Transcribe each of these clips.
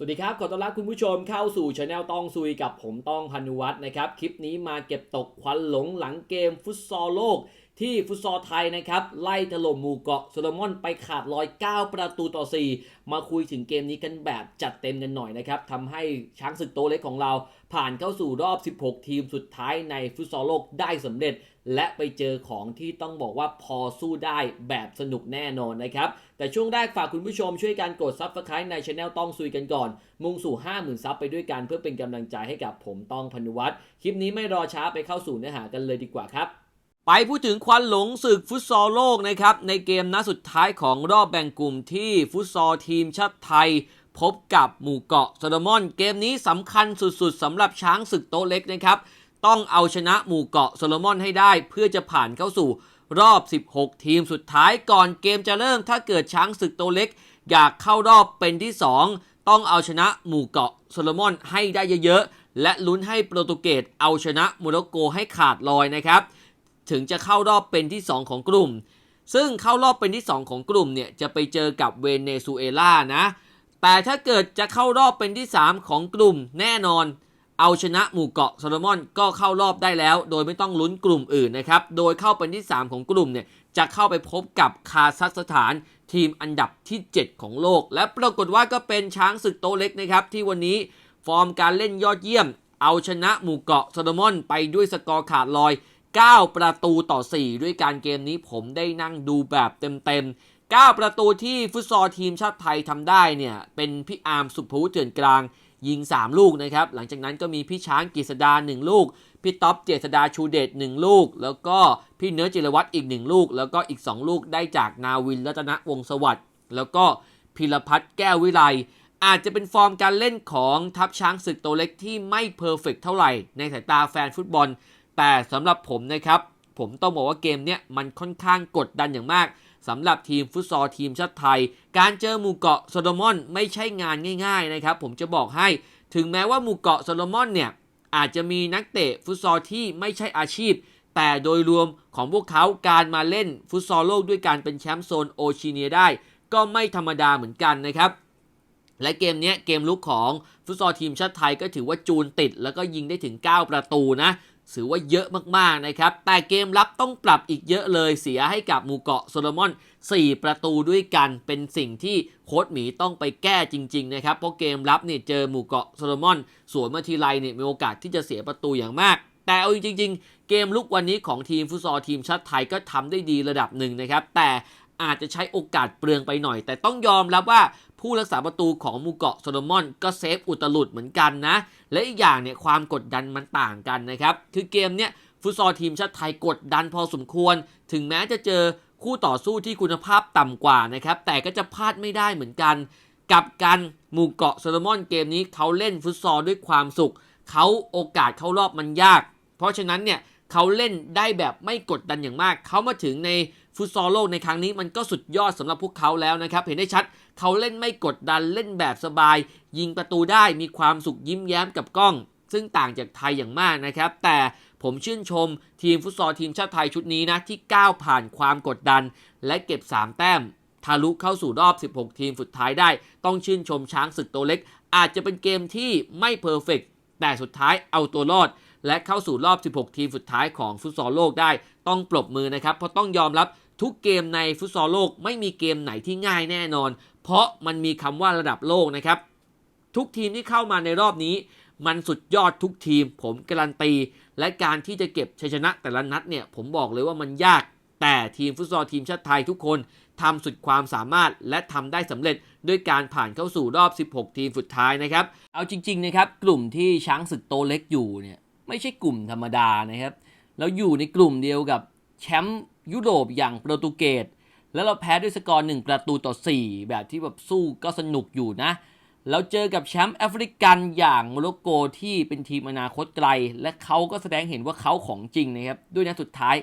สวัสดีครับ ขอต้อนรับคุณผู้ชมเข้าสู่ช anel ต้องซุยกับผมต้องพันุวัฒน์นะครับ คลิปนี้มาเก็บตกควันหลงหลังเกมฟุตซอลโลก ที่ฟุตซอลไทยนะครับ ไล่ถล่มหมู่เกาะโซโลมอนไปขาดลอย9ประตูต่อ 4 มาคุยถึงเกมนี้กันแบบจัดเต็มกันหน่อยนะครับทำให้ช้างศึกโตเล็กของเราผ่านเข้าสู่รอบ 16 ทีมสุดท้ายในฟุตซอลโลกได้สำเร็จ และไปเจอของที่ต้องบอกว่าพอสู้ได้แบบสนุกแน่นอนนะครับ แต่ช่วงแรกฝากคุณผู้ชมช่วยกันกด Subscribe ในช anel ต้องซุยกันก่อน มุ่งสู่ 50,000ซับไปด้วยกันเพื่อเป็นกำลังใจให้กับผมต้องพนุวัฒน์คลิปนี้ไม่รอช้าไปเข้าสู่เนื้อหากันเลยดีกว่าครับ ไปพูดถึงควันหลงศึกฟุตซอลโลกนะครับ ในเกมนัดสุดท้ายของรอบแบ่งกลุ่มที่ฟุตซอลทีมชาติไทย พบกับหมู่เกาะโซโลมอน เกมนี้สำคัญสุดๆสำหรับช้างศึกโต๊ะเล็กนะครับ ต้องเอาชนะหมู่เกาะโซโลมอนให้ได้ เพื่อจะผ่านเข้าสู่รอบ 16 ทีมสุดท้ายก่อนเกมจะเริ่มถ้าเกิดช้างศึกโตะเล็ก อยากเข้ารอบเป็นที่ 2 ต้องเอาชนะหมู่เกาะโซโลมอนให้ได้เยอะๆและลุ้นให้โปรตุเกสเอาชนะโมร็อกโกให้ขาดลอยนะครับ ถึงจะเข้ารอบเป็นที่ 2 ของกลุ่ม ซึ่งเข้ารอบเป็นที่ 2 ของกลุ่มเนี่ยจะไปเจอกับเวเนซุเอลานะ แต่ถ้าเกิดจะเข้ารอบเป็นที่ 3 ของกลุ่มแน่นอน เอาชนะหมู่เกาะโซโลมอนก็เข้ารอบได้แล้ว โดยไม่ต้องลุ้นกลุ่มอื่นนะครับ โดยเข้าเป็นที่ 3 ของกลุ่มเนี่ยจะเข้าไปพบกับคาซัคสถานทีมอันดับที่ 7 ของโลก และปรากฏว่าก็เป็นช้างศึกโตเล็กนะครับ ที่วันนี้ฟอร์มการเล่นยอดเยี่ยม เอาชนะหมู่เกาะโซโลมอนไปด้วยสกอร์ขาดลอย 9 ประตูต่อ 4 ด้วยการเกมนี้ผมได้นั่งดูแบบเต็มๆ9 ประตูที่ฟุตซอลทีมชาติไทยทำได้เนี่ย เป็นพี่อาร์มสุภวุฒิเถื่อนกลางยิง 3 ลูกนะครับ หลังจากนั้นก็มีพี่ช้างกฤษดา 1 ลูก พี่ท็อปเจษดาชูเดช1ลูก แล้วก็พี่เนื้อจิรวัตรอีก 1 ลูก แล้วก็อีก 2 ลูกได้จากนาวินรัตนวงศ์สวัสด์แล้วก็พิรพัฒน์แก้ววิไลอาจจะเป็นฟอร์มการเล่นของทัพช้างศึกโตวเล็กที่ไม่เพอร์เฟกเท่าไหร่ในสายตาแฟนฟุตบอล แต่สำหรับผมนะครับผมต้องบอกว่าเกมเนี้ยมันค่อนข้างกดดันอย่างมากสำหรับทีมฟุตซอลทีมชาติไทย การเจอหมู่เกาะโซโลมอนไม่ใช่งานง่าย ๆนะครับ ผมจะบอกให้ถึงแม้ว่าหมู่เกาะโซโลมอนเนี่ยอาจจะมีนักเตะฟุตซอลที่ไม่ใช่อาชีพ แต่โดยรวมของพวกเขาการมาเล่นฟุตซอลโลกด้วยการเป็นแชมป์โซนโอชิเนียได้ ก็ไม่ธรรมดาเหมือนกันนะครับและเกมนี้เกมลุกของฟุตซอลทีมชาติไทยก็ถือว่าจูนติด แล้วก็ยิงได้ถึง 9 ประตูนะ ถือว่าเยอะมากๆนะครับ แต่เกมรับต้องปรับอีกเยอะเลยเสียให้กับหมู่เกาะโซโลมอน 4 ประตูด้วยกันเป็นสิ่งที่โค้ชหมีต้องไปแก้จริงๆนะครับ เพราะเกมรับเนี่ยเจอหมู่เกาะโซโลมอน สวนมาทีไรเนี่ยมีโอกาสที่จะเสียประตูอย่างมาก แต่เอาจริง ๆ เกมลุกวันนี้ของทีมฟุตซอลทีมชาติไทยก็ทำได้ดีระดับหนึ่งนะครับ แต่อาจจะใช้โอกาสเปลืองไปหน่อย แต่ต้องยอมรับว่า ผู้รักษาประตูของมูเกาะโซโลมอนก็เซฟอุตลุดเหมือนกันนะ และอีกอย่างเนี่ยความกดดันมันต่างกันนะครับ คือเกมเนี้ยฟุตซอลทีมชาติไทยกดดันพอสมควร ถึงแม้จะเจอคู่ต่อสู้ที่คุณภาพต่ำกว่านะครับ แต่ก็จะพลาดไม่ได้เหมือนกัน กับกันหมู่เกาะโซโลมอนเกมนี้เขาเล่นฟุตซอลด้วยความสุข เขาโอกาสเข้ารอบมันยาก เพราะฉะนั้นเนี่ยเขาเล่นได้แบบไม่กดดันอย่างมาก เขามาถึงในฟุตซอลโลกในครั้งนี้มันก็สุดยอดสำหรับพวกเขาแล้วนะครับ เห็นได้ชัด เขาเล่นไม่กดดันเล่นแบบสบาย ยิงประตูได้มีความสุขยิ้มแย้มกับกล้อง ซึ่งต่างจากไทยอย่างมากนะครับ แต่ผมชื่นชมทีมฟุตซอลทีมชาติไทยชุดนี้นะที่ก้าวผ่านความกดดัน และเก็บ 3 แต้มทะลุเข้าสู่รอบ 16 ทีมสุดท้ายได้ ต้องชื่นชมช้างศึกตัวเล็ก อาจจะเป็นเกมที่ไม่เพอร์เฟกแต่สุดท้ายเอาตัวรอด และเข้าสู่รอบ 16 ทีมสุดท้ายของฟุตซอลโลกได้ ต้องปรบมือนะครับ เพราะต้องยอมรับ ทุกเกมในฟุตซอลโลกไม่มีเกมไหนที่ง่ายแน่นอน เพราะมันมีคำว่าระดับโลกนะครับ ทุกทีมที่เข้ามาในรอบนี้ มันสุดยอดทุกทีม ผมการันตี และการที่จะเก็บชัยชนะแต่ละนัดเนี่ยผมบอกเลยว่ามันยาก แต่ทีมฟุตซอลทีมชาติไทยทุกคนทำสุดความสามารถและทำได้สำเร็จด้วยการผ่านเข้าสู่รอบ 16 ทีมสุดท้ายนะครับ เอาจริงๆนะครับกลุ่มที่ช้างศึกโตเล็กอยู่เนี่ยไม่ใช่กลุ่มธรรมดานะครับ แล้วอยู่ในกลุ่มเดียวกับแชมป์ ยุโรปอย่างโปรตุเกสแล้วเราแพ้ด้วยสกอร์1ประตูต่อ 4 แบบที่แบบสู้ก็สนุกอยู่นะเราเจอกับแชมป์แอฟริกันอย่างโมร็อกโกที่เป็นทีมอนาคตไกล และเขาก็แสดงเห็นว่าเขาของจริงนะครับ ด้วยนัดสุดท้าย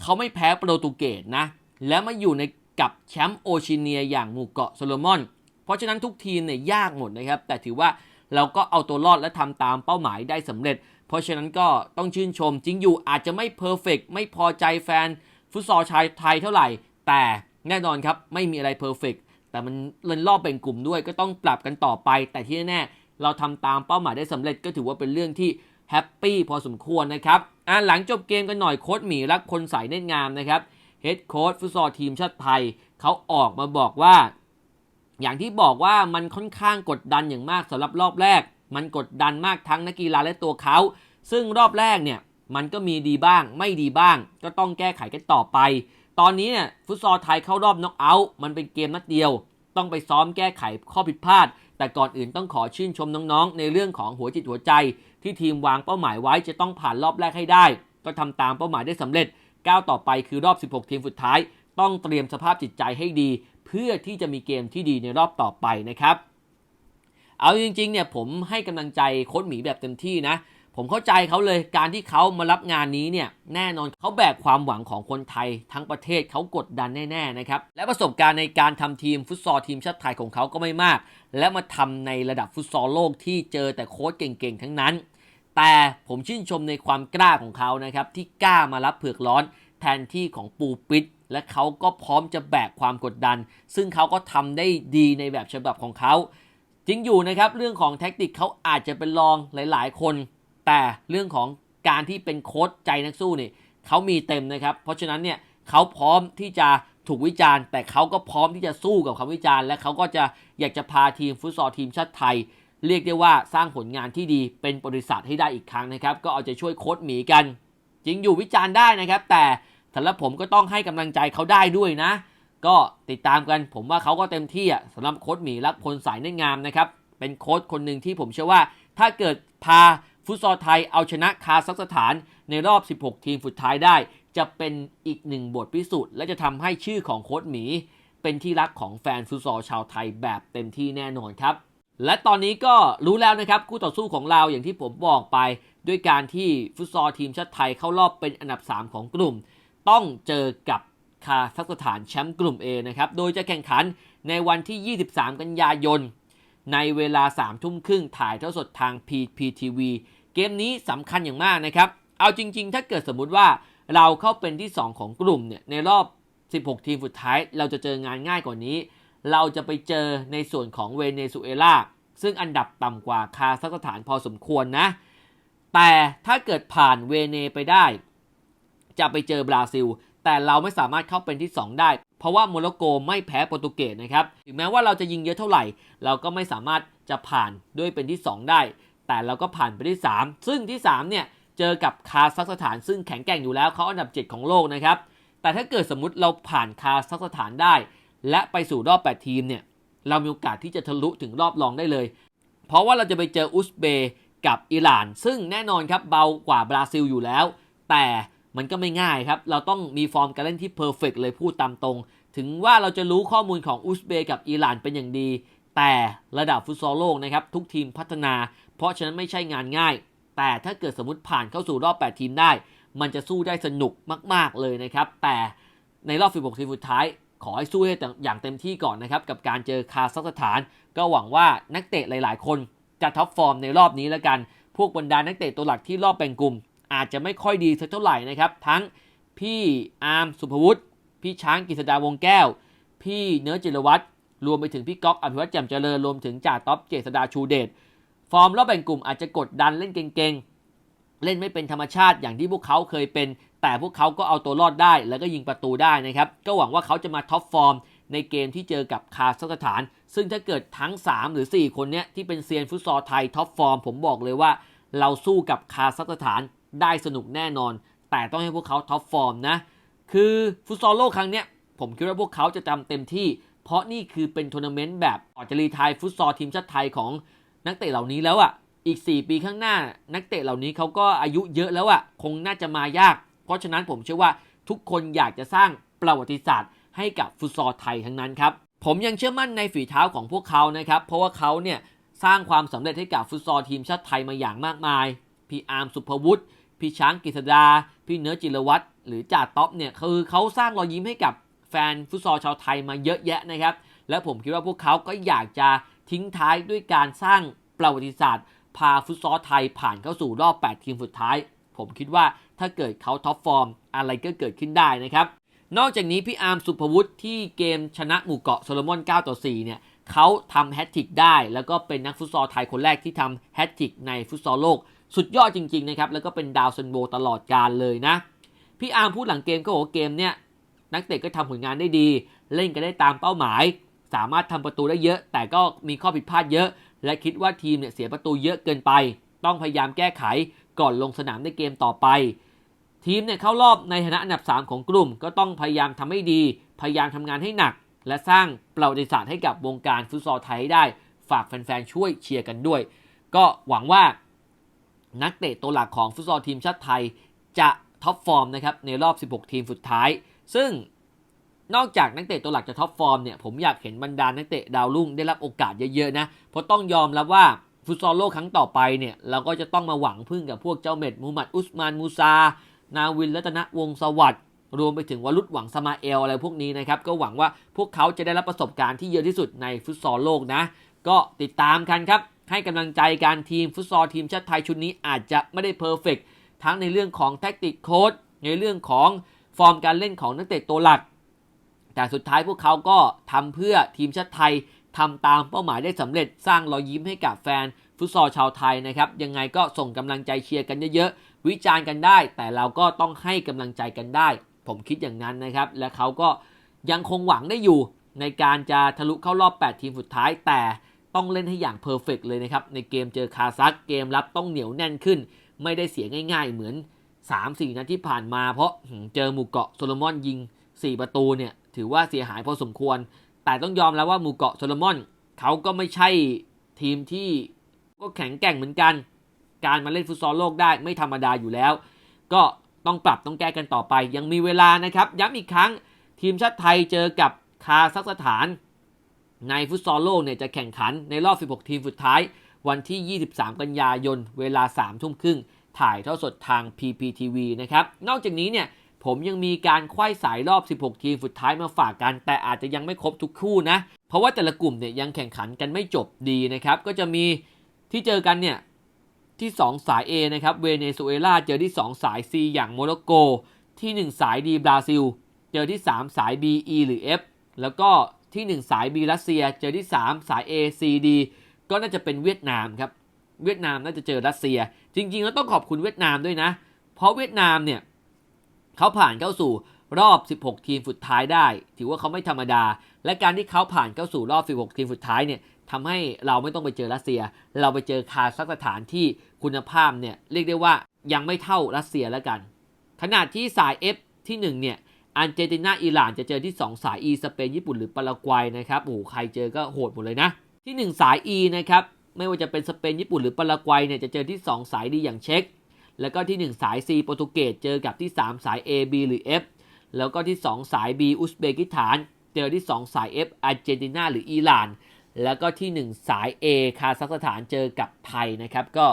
เขาไม่แพ้โปรตุเกสนะ และมาอยู่ในกับแชมป์โอชิเนียอย่างหมู่เกาะโซโลมอน เพราะฉะนั้นทุกทีมเนี่ยยากหมดนะครับ แต่ถือว่าเราก็เอาตัวรอดและทำตามเป้าหมายได้สำเร็จ เพราะฉะนั้นก็ต้องชื่นชมจริงอยู่อาจจะไม่เพอร์เฟกไม่พอใจแฟน ฟุตซอลชายไทยเท่าไหร่ แต่แน่นอนครับไม่มีอะไรเพอร์เฟกแต่มันเล่นรอบเป็นกลุ่มด้วยก็ต้องปรับกันต่อไป แต่ที่แน่ๆเราทำตามเป้าหมายได้สำเร็จก็ถือว่าเป็นเรื่องที่แฮปปี้พอสมควรนะครับอะหลังจบเกมกันหน่อยโค้ชหมีรักคนใส่เน้นงามนะครับเฮดโค้ชฟุตซอลทีมชาติไทยเขาออกมาบอกว่า อย่างที่บอกว่ามันค่อนข้างกดดันอย่างมากสำหรับรอบแรก มันกดดันมากทั้งนักกีฬาและตัวเขา ซึ่งรอบแรกเนี่ย มันก็มีดีบ้างไม่ดีบ้าง ก็ต้องแก้ไขกันต่อไป ตอนนี้เนี่ยฟุตซอลไทยเข้ารอบน็อกเอาท์มันเป็นเกมนัดเดียว ต้องไปซ้อมแก้ไขข้อผิดพลาด แต่ก่อนอื่นต้องขอชื่นชมน้องๆ ในเรื่องของหัวจิตหัวใจ ที่ทีมวางเป้าหมายไว้จะต้องผ่านรอบแรกให้ได้ ก็ทำตามเป้าหมายได้สำเร็จก้าวต่อไปคือรอบ 16 ทีมสุดท้าย ต้องเตรียมสภาพจิตใจให้ดี เพื่อที่จะมีเกมที่ดีในรอบต่อไปนะครับเอาจริงๆเนี่ยผมให้กำลังใจโค้ชหมีแบบเต็มที่นะ ผมเข้าใจเขาเลยการที่เขามารับงานนี้เนี่ยแน่นอนเขาแบกความหวังของคนไทย ทั้งประเทศเขากดดันแน่ๆนะครับและประสบการณ์ในการทำทีมฟุตซอลทีมชาติไทยของเขาก็ไม่มาก และมาทำในระดับฟุตซอลโลกที่เจอแต่โค้ชเก่งๆทั้งนั้น แต่ผมชื่นชมในความกล้าของเขานะครับที่กล้ามารับเผือกร้อนแทนที่ของปูปิดและเขาก็พร้อมจะแบกความกดดัน ซึ่งเขาก็ทำได้ดีในแบบฉบับของเขาจริงอยู่นะครับเรื่องของแท็กติกเขาอาจจะเป็นรองหลาย ๆ คน แต่เรื่องของการที่เป็นโค้ชใจนักสู้เนี่ยเขามีเต็มนะครับ เพราะฉะนั้นเนี่ยเขาพร้อมที่จะถูกวิจารณ์ แต่เขาก็พร้อมที่จะสู้กับคำวิจารณ์ และเขาก็จะอยากจะพาทีมฟุตซอลทีมชาติไทย เรียกได้ว่าสร้างผลงานที่ดีเป็นบริษัทให้ได้อีกครั้งนะครับ ก็เอาใจช่วยโค้ชหมีกัน จริงอยู่วิจารณ์ได้นะครับ แต่สำหรับผมก็ต้องให้กำลังใจเขาได้ด้วยนะ ก็ติดตามกันผมว่าเขาก็เต็มที่อะสำหรับโค้ชหมีรักพลสายเน้นงามนะครับเป็นโค้ชคนหนึ่งที่ผมเชื่อว่า ถ้าเกิดพา ฟุตซอลไทยเอาชนะคาซัคสถานในรอบ 16 ทีมสุดท้ายได้ จะเป็นอีกหนึ่งบทพิสูจน์และจะทำให้ชื่อของโค้ชหมี เป็นที่รักของแฟนฟุตซอลชาวไทยแบบเต็มที่แน่นอนครับ และตอนนี้ก็รู้แล้วนะครับคู่ต่อสู้ของเราอย่างที่ผมบอกไป ด้วยการที่ฟุตซอลทีมชาติไทยเข้ารอบเป็นอันดับ 3 ของกลุ่ม ต้องเจอกับคาซัคสถานแชมป์กลุ่ม A นะครับ โดยจะแข่งขันในวันที่ 23 กันยายน ในเวลา 3 ทุ่มครึ่งถ่ายเท่าสดทาง PPTV เกมนี้สำคัญอย่างมากนะครับ เอาจริง ๆ ถ้าเกิดสมมุติว่าเราเข้าเป็นที่ 2 ของกลุ่มเนี่ยในรอบ 16 ทีมสุดท้าย เราจะเจองานง่ายกว่านี้ เราจะไปเจอในส่วนของเวเนซุเอลาซึ่งอันดับต่ำกว่าคาซัคสถานพอสมควรนะ แต่ถ้าเกิดผ่านเวเนไปได้ จะไปเจอบราซิล แต่เราไม่สามารถเข้าเป็นที่ 2 ได้ เพราะว่าโมร็อกโกไม่แพ้โปรตุเกสนะครับ ถึงแม้ว่าเราจะยิงเยอะเท่าไหร่ เราก็ไม่สามารถจะผ่านด้วยเป็นที่ 2 ได้ แต่เราก็ผ่านไปที่ 3 ซึ่งที่3เนี่ยเจอกับคาซัคสถาน ซึ่งแข็งแกร่งอยู่แล้วเขาอันดับ 7 ของโลกนะครับ แต่ถ้าเกิดสมมุติเราผ่านคาซัคสถานได้ และไปสู่รอบ 8 ทีมเนี่ยเรามีโอกาสที่จะทะลุถึงรอบรองได้เลย เพราะว่าเราจะไปเจออุซเบย์กับอิหร่าน ซึ่งแน่นอนครับเบากว่าบราซิลอยู่แล้ว แต่มันก็ไม่ง่ายครับ เราต้องมีฟอร์มการเล่นที่เพอร์เฟกเลยพูดตามตรง ถึงว่าเราจะรู้ข้อมูลของอุซเบย์กับอิหร่านเป็นอย่างดี แต่ระดับฟุตซอลโลกนะครับทุกทีมพัฒนา เพราะฉะนั้นไม่ใช่งานง่าย แต่ถ้าเกิดสมมติผ่านเข้าสู่รอบ 8 ทีมได้ มันจะสู้ได้สนุกมาก ๆเลยนะครับ แต่ในรอบ 16 ทีมสุดท้าย ขอให้สู้ให้อย่างเต็มที่ก่อนนะครับ กับการเจอคาซัคสถาน ก็หวังว่านักเตะหลาย ๆ คนจะท็อปฟอร์มในรอบนี้แล้วกัน พวกบรรดานักเตะตัวหลักที่รอบแบ่งกลุ่ม อาจจะไม่ค่อยดีสักเท่าไหร่นะครับ ทั้งพี่อาร์มสุภวุฒิ พี่ช้างกิษดาวงแก้ว พี่เนื้อจิรวัตรรวมไปถึงพี่ก๊อกอภิวัตรแจ่มเจริญ รวมถึงจ่าท็อปเจษดาชูเดช ฟอร์มรอบแบ่งกลุ่มอาจจะกดดันเล่นเก่งๆ เล่นไม่เป็นธรรมชาติอย่างที่พวกเขาเคยเป็น แต่พวกเขาก็เอาตัวรอดได้ แล้วก็ยิงประตูได้นะครับ ก็หวังว่าเขาจะมาท็อปฟอร์มในเกมที่เจอกับคาซัคสถาน ซึ่งถ้าเกิดทั้ง 3 หรือ 4 คนเนี้ยที่เป็นเซียนฟุตซอลไทยท็อปฟอร์มผมบอกเลยว่า เราสู้กับคาซัคสถานได้สนุกแน่นอน แต่ต้องให้พวกเขาท็อปฟอร์มนะ คือฟุตซอลโลกครั้งเนี้ยผมคิดว่าพวกเขาจะทำเต็มที่ เพราะนี่คือเป็นทัวร์นาเมนต์แบบออกจะรีไทยฟุตซอลทีมชาติไทยของ นักเตะเหล่านี้แล้วอะ่ะ อีก 4 ปีข้างหน้า นักเตะเหล่านี้เขาก็อายุเยอะแล้วอะ่ะ คงน่าจะมายาก เพราะฉะนั้นผมเชื่อว่าทุกคนอยากจะสร้างประวัติศาสตร์ ให้กับฟุตซอลไทยทั้งนั้นครับ ผมยังเชื่อมั่นในฝีเท้าของพวกเขานะครับ เพราะว่าเขาเนี่ยสร้างความสำเร็จให้กับฟุตซอลทีมชาติไทยมาอย่างมากมาย พี่อาร์มสุภวุฒิ พี่ช้างกฤษดา พี่เนื้อจิรวัตร หรือจ่าท็อปเนี่ยคือเขาสร้างรอยยิ้มให้กับแฟนฟุตซอลชาวไทยมาเยอะแยะนะครับ และผมคิดว่าพวกเขาก็อยากจะ ทิ้งท้ายด้วยการสร้างประวัติศาสตร์ พาฟุตซอลไทยผ่านเข้าสู่รอบ 8 ทีมสุดท้าย ผมคิดว่าถ้าเกิดเขาท็อปฟอร์ม อะไรก็เกิดขึ้นได้นะครับ นอกจากนี้พี่อาร์มสุภวุฒิที่เกมชนะหมู่เกาะโซโลมอน9ต่อ4เนี่ยเขาทำแฮตทริกได้ แล้วก็เป็นนักฟุตซอลไทยคนแรกที่ทำแฮตทริกในฟุตซอลโลก สุดยอดจริงๆนะครับแล้วก็เป็นดาวซันโบตลอดการเลยนะพี่อาร์มพูดหลังเกมก็บอกว่าเกมเนี่ยนักเตะก็ทำผลงานได้ดี เล่นกันได้ตามเป้าหมาย สามารถทำประตูได้เยอะ แต่ก็มีข้อผิดพลาดเยอะ และคิดว่าทีมเนี่ยเสียประตูเยอะเกินไป ต้องพยายามแก้ไขก่อนลงสนามในเกมต่อไป ทีมเนี่ยเข้ารอบในฐานะอันดับ 3 ของกลุ่ม ก็ต้องพยายามทำให้ดี พยายามทำงานให้หนัก และสร้างประวัติศาสตร์ให้กับวงการฟุตซอลไทยได้ ฝากแฟนๆช่วยเชียร์กันด้วย ก็หวังว่านักเตะตัวหลักของฟุตซอลทีมชาติไทย จะท็อปฟอร์มนะครับในรอบ 16 ทีมสุดท้าย ซึ่ง นอกจากนักเตะตัวหลักจะท็อปฟอร์มเนี่ยผมอยากเห็นบรรดานักเตะดาวรุ่งได้รับโอกาสเยอะๆนะเพราะต้องยอมรับว่าฟุตซอลโลกครั้งต่อไปเนี่ยเราก็จะต้องมาหวังพึ่งกับพวกเจ้าเม็ดมูฮัมหมัดอุสมานมูซา นาวินรัตนวงศ์สวัสดิ์รวมไปถึงวรุษหวังสมาเอลอะไรพวกนี้นะครับก็หวังว่าพวกเขาจะได้รับประสบการณ์ที่เยอะที่สุดในฟุตซอลโลกนะ ก็ติดตามกันครับให้กำลังใจการทีมฟุตซอลทีมชาติไทยชุดนี้อาจจะไม่ได้เพอร์เฟกทั้งในเรื่องของแท็กติกโค้ดในเรื่องของฟอร์มการเล่นของนักเตะตัวหลัก แต่สุดท้ายพวกเขาก็ทำเพื่อทีมชาติไทยทำตามเป้าหมายได้สำเร็จสร้างรอยยิ้มให้กับแฟนฟุตซอลชาวไทยนะครับยังไงก็ส่งกำลังใจเชียร์กันเยอะๆวิจารณ์กันได้ แต่เราก็ต้องให้กำลังใจกันได้ ผมคิดอย่างนั้นนะครับ และเขาก็ยังคงหวังได้อยู่ ในการจะทะลุเข้ารอบ 8 ทีมสุดท้าย แต่ต้องเล่นให้อย่างเพอร์เฟกเลยนะครับในเกมเจอคาซักเกมรับต้องเหนียวแน่นขึ้น ไม่ได้เสียง่าย ๆ เหมือน 3-4 นัดที่ผ่านมา เพราะเจอหมู่เกาะโซโลมอนยิง 4 ประตูเนี่ย ถือว่าเสียหายพอสมควร แต่ต้องยอมแล้วว่าหมู่เกาะโซโลมอนเขาก็ไม่ใช่ทีมที่ก็แข็งแกร่งเหมือนกัน การมาเล่นฟุตซอลโลกได้ไม่ธรรมดาอยู่แล้ว ก็ต้องปรับต้องแก้กันต่อไป ยังมีเวลานะครับ ย้ำอีกครั้งทีมชาติไทยเจอกับคาซัคสถาน ในฟุตซอลโลกเนี่ยจะแข่งขันในรอบ 16 ทีมสุดท้าย วันที่ 23 กันยายน เวลา 3 ทุ่มครึ่งถ่ายทอดสดทาง PPTV นะครับ นอกจากนี้เนี่ย ผมยังมีการควยสายรอบ 16 ทีมสุดท้ายมาฝากกัน แต่อาจจะยังไม่ครบทุกคู่นะ เพราะว่าแต่ละกลุ่มเนี่ยยังแข่งขันกันไม่จบดีนะครับ ก็จะมีที่เจอกันเนี่ยที่ 2 สาย A นะครับ เวเนซุเอลาเจอที่ 2 สาย C อย่างโมร็อกโก ที่ 1 สาย D บราซิล เจอที่ 3 สาย B E หรือ F แล้วก็ที่ 1 สาย B รัสเซีย เจอที่ 3 สาย A C D ก็น่าจะเป็นเวียดนามครับ เวียดนามน่าจะเจอรัสเซีย จริงๆแล้วต้องขอบคุณเวียดนามด้วยนะ เพราะเวียดนามเนี่ย เขาผ่านเข้าสู่รอบ 16 ทีมสุดท้ายได้ ถือว่าเขาไม่ธรรมดา และการที่เขาผ่านเข้าสู่รอบ 16 ทีมสุดท้ายเนี่ยทำให้เราไม่ต้องไปเจอรัสเซีย เราไปเจอคาซัคสถานที่คุณภาพเนี่ยเรียกได้ว่ายังไม่เท่ารัสเซียแล้วกันขนาดที่สาย F ที่1เนี่ยอาร์เจนตินาอิหร่านจะเจอที่ 2 สาย E สเปนญี่ปุ่นหรือปารากวัยนะครับโอ้โหใครเจอก็โหดหมดเลยนะ ที่ 1 สาย E นะครับไม่ว่าจะเป็นสเปนญี่ปุ่นหรือปารากวัยเนี่ยจะเจอที่ 2 สายดีอย่างเช็ก แล้วก็ที่ 1 สาย C โปรตุเกสเจอกับที่ 3 สาย A B หรือ F แล้วก็ที่ 2 สาย B อุซเบกิสถาน เจอที่ 2 สาย F อาร์เจนตินาหรืออิหร่าน แล้วก็ที่ 1 สาย A คาซัคสถานเจอกับไทยนะครับ ก็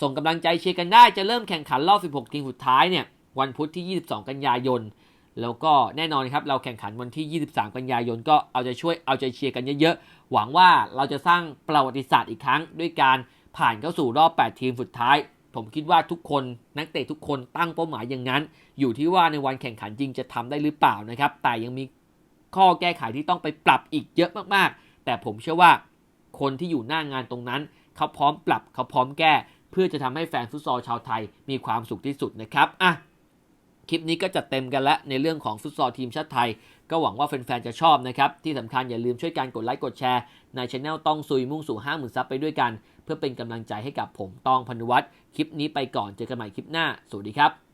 ส่งกำลังใจเชียร์กันได้จะเริ่มแข่งขันรอบ 16 ทีมสุดท้ายเนี่ยวันพุธที่ 22 กันยายน แล้วก็แน่นอนครับเราแข่งขันวันที่ 23 กันยายน ก็เอาใจช่วยเอาใจเชียร์กันเยอะๆหวังว่าเราจะสร้างประวัติศาสตร์อีกครั้ง ด้วยการผ่านเข้าสู่รอบ 8 ทีมสุดท้าย ผมคิดว่าทุกคนนักเตะทุกคนตั้งเป้าหมายอย่างนั้น อยู่ที่ว่าในวันแข่งขันจริงจะทำได้หรือเปล่านะครับ แต่ยังมีข้อแก้ไขที่ต้องไปปรับอีกเยอะมากๆ แต่ผมเชื่อว่าคนที่อยู่หน้างานตรงนั้น เขาพร้อมปรับเขาพร้อมแก้ เพื่อจะทำให้แฟนฟุตซอลชาวไทยมีความสุขที่สุดนะครับอะคลิปนี้ก็จัดเต็มกันแล้วในเรื่องของฟุตซอลทีมชาติไทย ก็หวังว่าแฟนๆจะชอบนะครับ ที่สำคัญอย่าลืมช่วยกันกดไลค์กดแชร์ ในช anel ต้องซุยมุ่งสู่50,000ซับไปด้วยกัน เพื่อเป็นกำลังใจให้กับผมต้องพนุวัตรคลิปนี้ไปก่อนเจอกันใหม่คลิปหน้าสวัสดีครับ